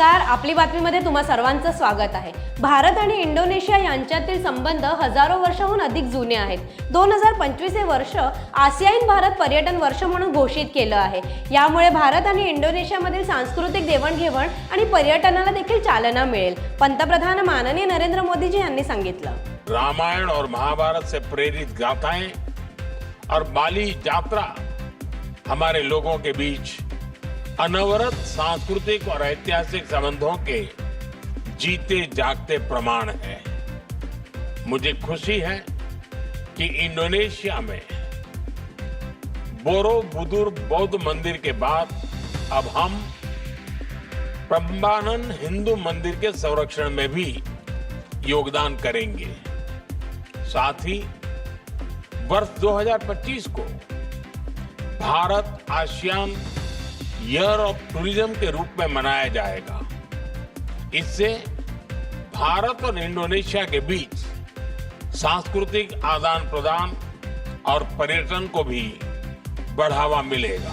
नमस्कार आपली बातमीमध्ये तुम्हा सर्वांचं स्वागत आहे. भारत आणि इंडोनेशिया यांच्यातील संबंध हजारो वर्षाहून अधिक जुने आहेत. दोन हजार पंचवीस हे वर्ष आसियाईन भारत पर्यटन वर्ष म्हणून घोषित केलं आहे. यामुळे भारत आणि इंडोनेशियामधील सांस्कृतिक देवाणघेवाण आणि पर्यटनाला देखील चालना मिळेल. पंतप्रधान माननीय नरेंद्र मोदीजी यांनी सांगितलं. रामायण और महाभारत से प्रेरित गाथाएं और बाली यात्रा हमारे लोगों के बीच अनवरत सांस्कृतिक और ऐतिहासिक संबंधों के जीते जागते प्रमाण है। मुझे खुशी है कि इंडोनेशिया में बोरो बोरोबुदुर बौद्ध मंदिर के बाद अब हम प्रम्बानन हिंदू मंदिर के संरक्षण में भी योगदान करेंगे। साथ ही वर्ष 2025 को Bharat ASEAN year of tourism के रूप में मनाया जाएगा। इससे भारत और इंडोनेशिया के बीच सांस्कृतिक आदान प्रदान और पर्यटन को भी बढ़ावा मिलेगा।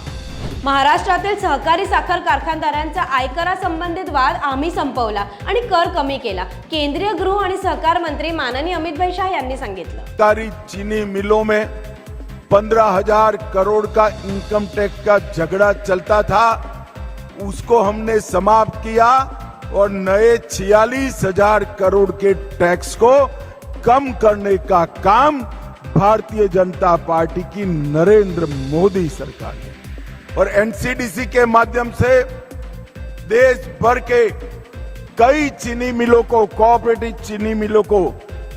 महाराष्ट्रातील सहकारी साखर कारखानदारांचा आयकरासंबंधित वाद आम्ही संपवला आणि कर कमी केला केंद्रीय गृह आणि सहकार मंत्री माननीय अमित शाह यांनी सांगितलं. चीनी मिलों में पंद्रह हज़ार करोड़ का इनकम टैक्स का झगड़ा चलता था। उसको हमने समाप्त किया और नए छियालीस हज़ार करोड़ के टैक्स को कम करने का काम भारतीय जनता पार्टी की नरेंद्र मोदी सरकार ने। और एनसीडीसी के माध्यम से देश भर के कई चीनी मिलों को कोऑपरेटिव चीनी मिलों को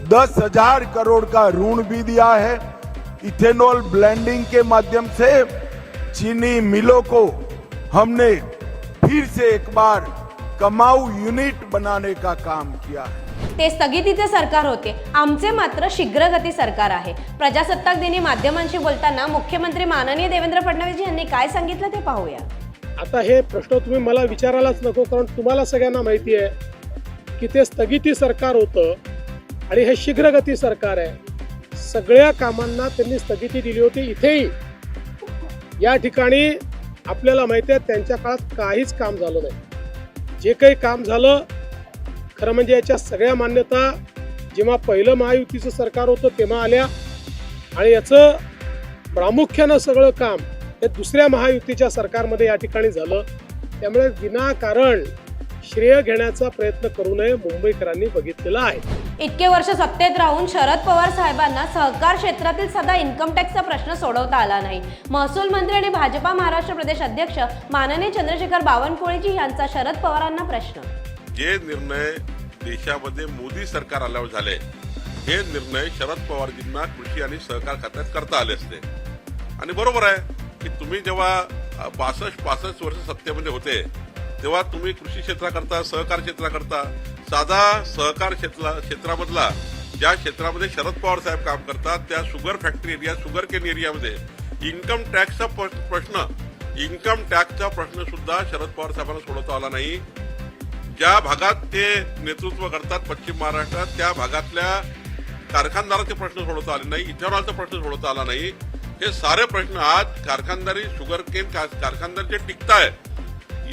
दस हज़ार करोड़ का ऋण भी दिया है। इथेनॉल ब्लेंडिंग के माध्यम से चीनी मिलों को हमने फिर से एक बार कमाऊ यूनिट बनाने का काम किया है। ते स्थगितीचे सरकार होते. आमचे मात्र शीघ्रगती सरकार आहे. प्रजासत्ताक दिनी माध्यमांशी बोलताना मुख्यमंत्री माननीय देवेंद्र फडणवीस यांनी काय सांगितलं ते पाहूया. आता हे प्रश्न तुम्ही मला विचारायलाच नको कारण तुम्हाला सगळ्यांना माहिती आहे की ते स्थगिती सरकार होतं आणि हे शीघ्रगती सरकार आहे. सगळ्या कामांना त्यांनी स्थगिती दिली होती. इथेही या ठिकाणी आपल्याला माहिती आहे त्यांच्या काळात काहीच काम झालं नाही. जे काही काम झालं खरं म्हणजे याच्या सगळ्या मान्यता जेव्हा पहिलं महायुतीचं सरकार होतं तेव्हा आल्या. आणि याचं प्रामुख्यानं सगळं काम हे दुसऱ्या महायुतीच्या सरकारमध्ये या ठिकाणी झालं. त्यामुळे विनाकारण श्रेय घेण्याचा प्रयत्न करू नये मुंबईकरांनी बघितलेला आहे. इतके वर्ष सत्तेत राहून शरद पवार साहेबांना सहकार क्षेत्रातील सदा इन्कम टॅक्सचा प्रश्न सोडवता आला नाही. महसूल मंत्री आणि भाजपा महाराष्ट्र प्रदेश अध्यक्ष माननीय चंद्रशेखर बावनकुळेजी यांचा शरद पवारांना प्रश्न. जे निर्णय देशामध्ये मोदी सरकार आल्यावर झाले हे निर्णय शरद पवारजींना कृषी आणि सहकार खात्यात करता आले असते. आणि बरोबर आहे की तुम्ही जेव्हा बासष्ट पासष्ट वर्ष सत्तेमध्ये होते तेव्हा तुम्ही कृषी क्षेत्राकरता सहकार क्षेत्राकरता साधा सहकार क्षेत्रा क्षेत्रामधला ज्या क्षेत्रामध्ये शरद पवार साहेब काम करतात त्या sugar factory area sugar cane एरियामध्ये इन्कम टॅक्सचा प्र- प्रश्न इन्कम टॅक्सचा प्रश्न सुद्धा शरद पवार साहेबांना सोडवता आला नाही. ज्या भागात ते नेतृत्व करतात पश्चिम महाराष्ट्रात त्या भागातल्या कारखानदाराचे प्रश्न सोडवता आले नाही इथेनॉलचा प्रश्न सोडवता आला नाही. हे सारे प्रश्न आज कारखानदारी शुगर केन कारखानदार जे टिकताय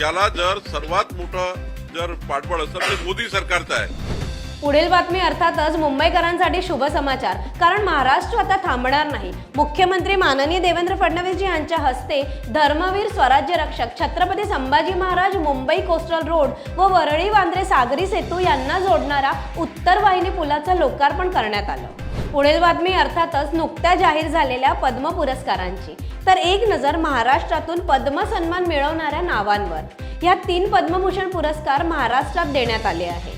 याला जर सर्वात मोठं जर पाठबळ असेल म्हणजे तर मोदी सरकारचं आहे. पुढील बातमी अर्थातच मुंबईकरांसाठी शुभ समाचार. कारण महाराष्ट्र आता थांबणार नाही. मुख्यमंत्री माननीय देवेंद्र फडणवीस यांच्या हस्ते धर्मवीर स्वराज्य रक्षक छत्रपती संभाजी महाराज मुंबई कोस्टल रोड व वरळी वांद्रे सागरी सेतू यांना जोडणारा उत्तर वाहिनी पुलाचं लोकार्पण करण्यात आलं. पुढील बातमी अर्थातच नुकत्या जाहीर झालेल्या पद्म पुरस्कारांची. तर एक नजर महाराष्ट्रातून पद्म सन्मान मिळवणाऱ्या नावांवर. या तीन पद्मभूषण पुरस्कार महाराष्ट्रात देण्यात आले आहे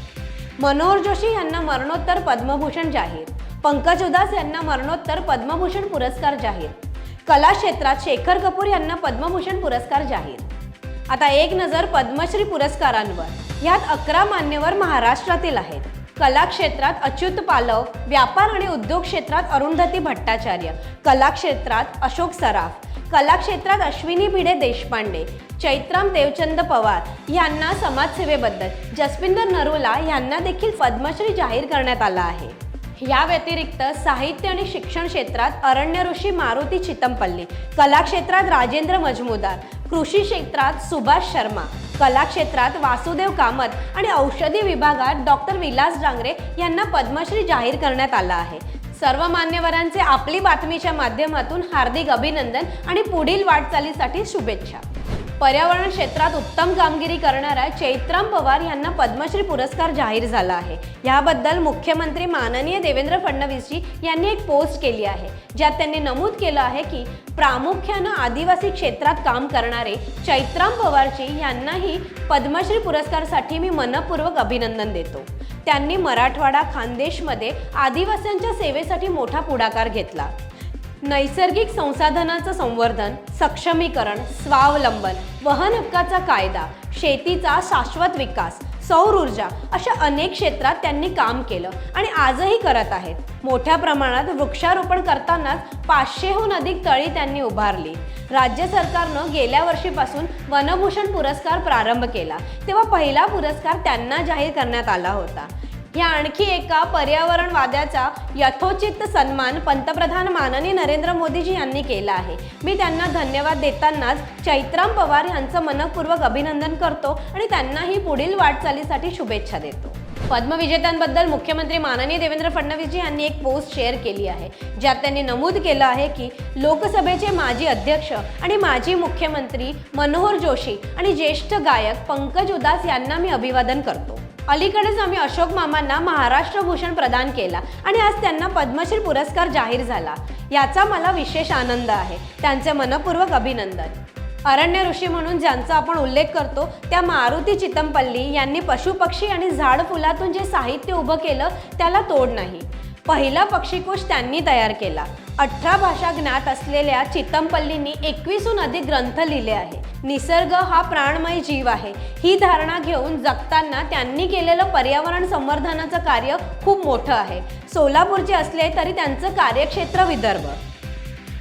मनोहर जोशी यांना मरणोत्तर पद्मभूषण जाहीर. पंकज उदास यांना मरणोत्तर पद्मभूषण पुरस्कार जाहीर. कला क्षेत्रात शेखर कपूर यांना पद्मभूषण पुरस्कार जाहीर. आता एक नजर पद्मश्री पुरस्कारांवर. यात अकरा मान्यवर महाराष्ट्रातील आहेत. कला क्षेत्रात अच्युत पालव व्यापार आणि उद्योग क्षेत्रात अरुंधती भट्टाचार्य कला क्षेत्रात अशोक सराफ कला क्षेत्रात अश्विनी भिडे देशपांडे चैत्राम देवचंद पवार यांना समाजसेवेबद्दल जसविंदर नरोला यांना देखील पद्मश्री जाहीर करण्यात आला आहे. या व्यतिरिक्त साहित्य आणि शिक्षण क्षेत्रात अरण्य ऋषी मारुती चितमपल्ली कला क्षेत्रात राजेंद्र मजमुदार कृषी क्षेत्रात सुभाष शर्मा कला क्षेत्रात वासुदेव कामत आणि औषधी विभागात डॉक्टर विलास डांगरे यांना पद्मश्री जाहीर करण्यात आला आहे. सर्व मान्यवरांचे आपली बातमीच्या माध्यमातून हार्दिक अभिनंदन आणि पुढील वाटचालीसाठी शुभेच्छा. पर्यावरण क्षेत्रात उत्तम कामगिरी करणाऱ्या चैत्राम पवार यांना पद्मश्री पुरस्कार जाहीर झाला आहे. याबद्दल मुख्यमंत्री माननीय देवेंद्र फडणवीसजी यांनी एक पोस्ट केली आहे ज्यात त्यांनी नमूद केलं आहे की प्रामुख्यानं आदिवासी क्षेत्रात काम करणारे चैत्राम पवारजी यांनाही पद्मश्री पुरस्कारसाठी मी मनपूर्वक अभिनंदन देतो. त्यांनी मराठवाडा खानदेशमध्ये आदिवासींच्या सेवेसाठी मोठा पुढाकार घेतला. नैसर्गिक संसाधनाचं संवर्धन सक्षमीकरण स्वावलंबन वहन हक्काचा कायदा शेतीचा शाश्वत विकास सौर ऊर्जा अशा अनेक क्षेत्रात त्यांनी काम केलं आणि आजही करत आहेत. मोठ्या प्रमाणात वृक्षारोपण करतानाच पाचशेहून अधिक तळी त्यांनी उभारली. राज्य सरकारनं गेल्या वर्षीपासून वनभूषण पुरस्कार प्रारंभ केला. तेव्हा पहिला पुरस्कार त्यांना जाहीर करण्यात आला होता. या आणखी एका पर्यावरणवाद्याचा यथोचित सन्मान पंतप्रधान माननीय नरेंद्र मोदीजी यांनी केला आहे. मी त्यांना धन्यवाद देतानाच चैत्राम पवार यांचं मनपूर्वक अभिनंदन करतो आणि त्यांनाही पुढील वाटचालीसाठी शुभेच्छा देतो. पद्मविजेत्यांबद्दल मुख्यमंत्री माननीय देवेंद्र फडणवीसजी यांनी एक पोस्ट शेअर केली आहे ज्यात त्यांनी नमूद केलं आहे की लोकसभेचे माजी अध्यक्ष आणि माजी मुख्यमंत्री मनोहर जोशी आणि ज्येष्ठ गायक पंकज उदास यांना मी अभिवादन करतो. अलीकडेच आम्ही अशोक मामांना महाराष्ट्र भूषण प्रदान केला आणि आज त्यांना पद्मश्री पुरस्कार जाहीर झाला. याचा मला विशेष आनंद आहे. त्यांचे मनपूर्वक अभिनंदन. अरण्य ऋषी म्हणून ज्यांचा आपण उल्लेख करतो त्या मारुती चितमपल्ली यांनी पशुपक्षी आणि झाड फुलातून जे साहित्य उभं केलं त्याला तोड नाही. पहिला पक्षीकोश त्यांनी तयार केला. अठरा भाषा ज्ञात असलेल्या चितमपल्लींनी एकवीसहून अधिक ग्रंथ लिहिले आहे. निसर्ग हा प्राणमय जीव आहे. ही धारणा घेऊन जगताना त्यांनी केलेलं पर्यावरण संवर्धनाचं कार्य खूप मोठं आहे. सोलापूरचे असले तरी त्यांचं कार्यक्षेत्र विदर्भ.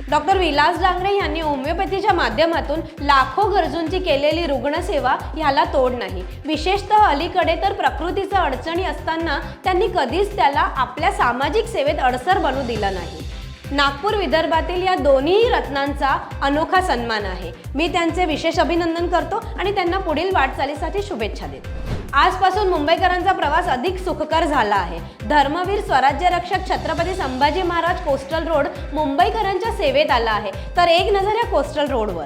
डॉक्टर विलास डांगरे यांनी होमिओपॅथीच्या माध्यमातून लाखो गरजूंची केलेली रुग्णसेवा ह्याला तोड नाही. विशेषतः अलीकडे तर प्रकृतीचं अडचणी असताना त्यांनी कधीच त्याला आपल्या सामाजिक सेवेत अडसर बनू दिलं नाही. नागपूर विदर्भातील या दोन्ही रत्नांचा अनोखा सन्मान आहे. मी त्यांचे विशेष अभिनंदन करतो आणि त्यांना पुढील वाटचालीसाठी शुभेच्छा देतो. आजपासून मुंबईकरांचा प्रवास अधिक सुखकर झाला आहे. धर्मवीर स्वराज्य रक्षक छत्रपती संभाजी महाराज कोस्टल रोड मुंबईकरांच्या सेवेत आला आहे. तर एक नजर या कोस्टल रोडवर.